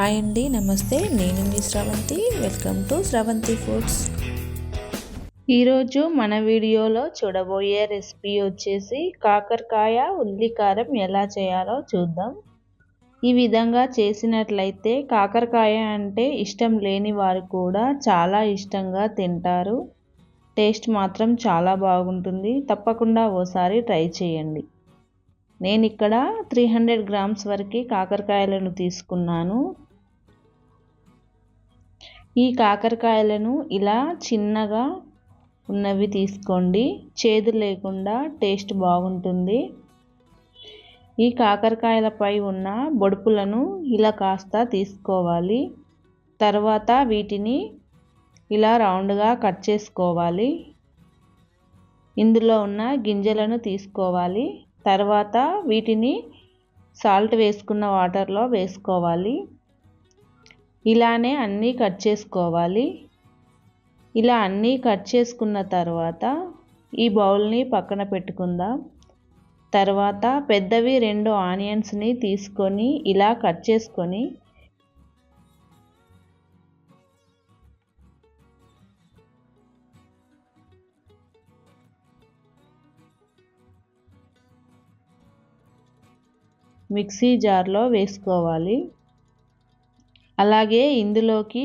Hi అండి నమస్తే. నేను మీ Sravanthi welcome to Sravanthi foods ఈరోజు మన వీడియోలో చూడబోయే రెసిపీ వచ్చేసి కాకరకాయ ఉల్లికారం ఎలా చేయాలో చూద్దాం. ఈ విధంగా చేసినట్లయితే కాకరకాయ అంటే ఇష్టం లేని వారు కూడా చాలా ఇష్టంగా తింటారు. టేస్ట్ మాత్రం చాలా బాగుంటుంది. తప్పకుండా ఓసారి ట్రై చేయండి. నేను ఇక్కడ త్రీ హండ్రెడ్ గ్రామ్స్ వరకు కాకరకాయలను తీసుకున్నాను. ఈ కాకరకాయలను ఇలా చిన్నగా ఉన్నవి తీసుకోండి. చేదు లేకుండా టేస్ట్ బాగుంటుంది. ఈ కాకరకాయలపై ఉన్న బొడుపులను ఇలా కాస్త తీసుకోవాలి. తర్వాత వీటిని ఇలా రౌండ్గా కట్ చేసుకోవాలి. ఇందులో ఉన్న గింజలను తీసుకోవాలి. తర్వాత వీటిని సాల్ట్ వేసుకున్న వాటర్లో వేసుకోవాలి. ఇలానే అన్నీ కట్ చేసుకోవాలి. ఇలా అన్నీ కట్ చేసుకున్న తర్వాత ఈ బౌల్ని పక్కన పెట్టుకుందాం. తర్వాత పెద్దవి రెండు ఆనియన్స్ని తీసుకొని ఇలా కట్ చేసుకొని మిక్సీ జార్లో వేసుకోవాలి. అలాగే ఇందులోకి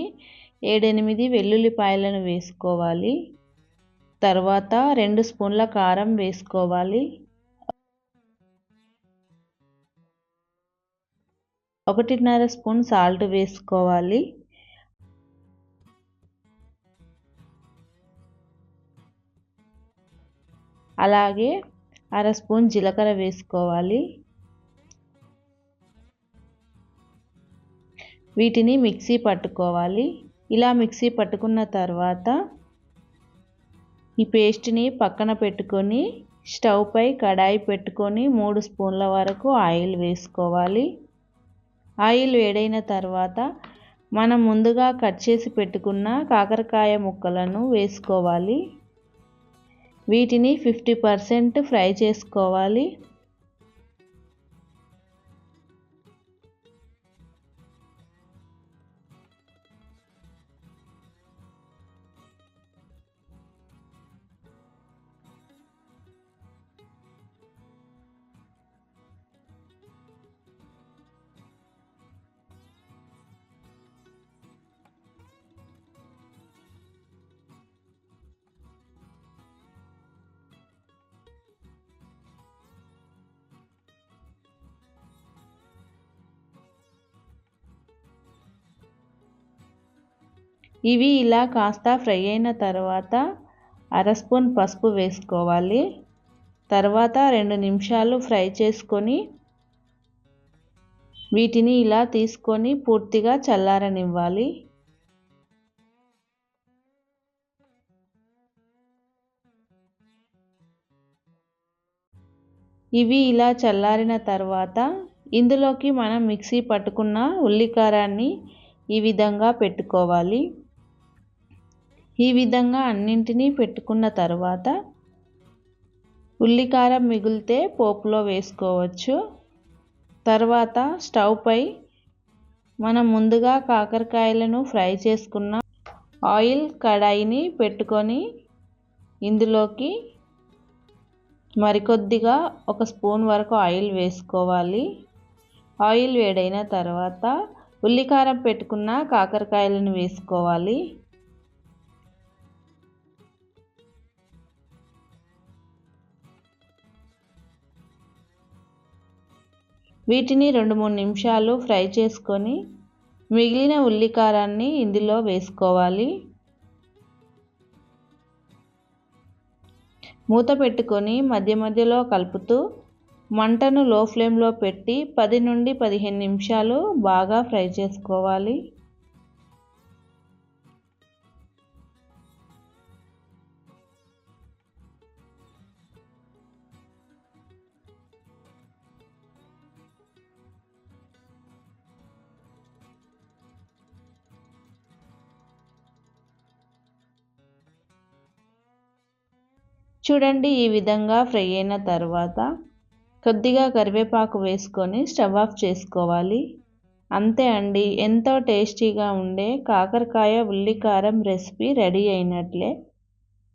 ఏడెనిమిది వెల్లుల్లిపాయలను వేసుకోవాలి. తర్వాత రెండు స్పూన్ల కారం వేసుకోవాలి. ఒకటిన్నర స్పూన్ సాల్ట్ వేసుకోవాలి. అలాగే అర స్పూన్ జీలకర్ర వేసుకోవాలి. వీటిని మిక్సీ పట్టుకోవాలి. ఇలా మిక్సీ పట్టుకున్న తర్వాత ఈ పేస్ట్ని పక్కన పెట్టుకొని స్టవ్ పై కడాయి పెట్టుకొని మూడు స్పూన్ల వరకు ఆయిల్ వేసుకోవాలి. ఆయిల్ వేడైన తర్వాత మనం ముందుగా కట్ చేసి పెట్టుకున్న కాకరకాయ ముక్కలను వేసుకోవాలి. వీటిని ఫిఫ్టీ పర్సెంట్ ఫ్రై చేసుకోవాలి. ఇవి ఇలా కాస్త ఫ్రై అయిన తర్వాత అర స్పూన్ పసుపు వేసుకోవాలి. తర్వాత రెండు నిమిషాలు ఫ్రై చేసుకొని వీటిని ఇలా తీసుకొని పూర్తిగా చల్లారనివ్వాలి. ఇవి ఇలా చల్లారిన తర్వాత ఇందులోకి మనం మిక్సీ పట్టుకున్న ఉల్లికారాన్ని ఈ విధంగా పెట్టుకోవాలి. ఈ విధంగా అన్నింటినీ పెట్టుకున్న తర్వాత ఉల్లికారం మిగిలితే పోపులో వేసుకోవచ్చు. తర్వాత స్టవ్ పై మనం ముందుగా కాకరకాయలను ఫ్రై చేసుకున్న ఆయిల్ కడాయిని పెట్టుకొని ఇందులోకి మరికొద్దిగా ఒక స్పూన్ వరకు ఆయిల్ వేసుకోవాలి. ఆయిల్ వేడైన తర్వాత ఉల్లికారం పెట్టుకున్న కాకరకాయలను వేసుకోవాలి. వీటిని రెండు మూడు నిమిషాలు ఫ్రై చేసుకొని మిగిలిన ఉల్లికారాన్ని ఇందులో వేసుకోవాలి. మూత పెట్టుకొని మధ్య మధ్యలో కలుపుతూ మంటను లో ఫ్లేమ్లో పెట్టి పది నుండి పదిహేను నిమిషాలు బాగా ఫ్రై చేసుకోవాలి. చూడండి ఈ విధంగా ఫ్రై అయిన తర్వాత కొద్దిగా కరివేపాకు వేసుకొని స్టవ్ ఆఫ్ చేసుకోవాలి. అంతే అండి ఎంతో టేస్టీగా ఉండే కాకరకాయ ఉల్లికారం రెసిపీ రెడీ అయినట్లే.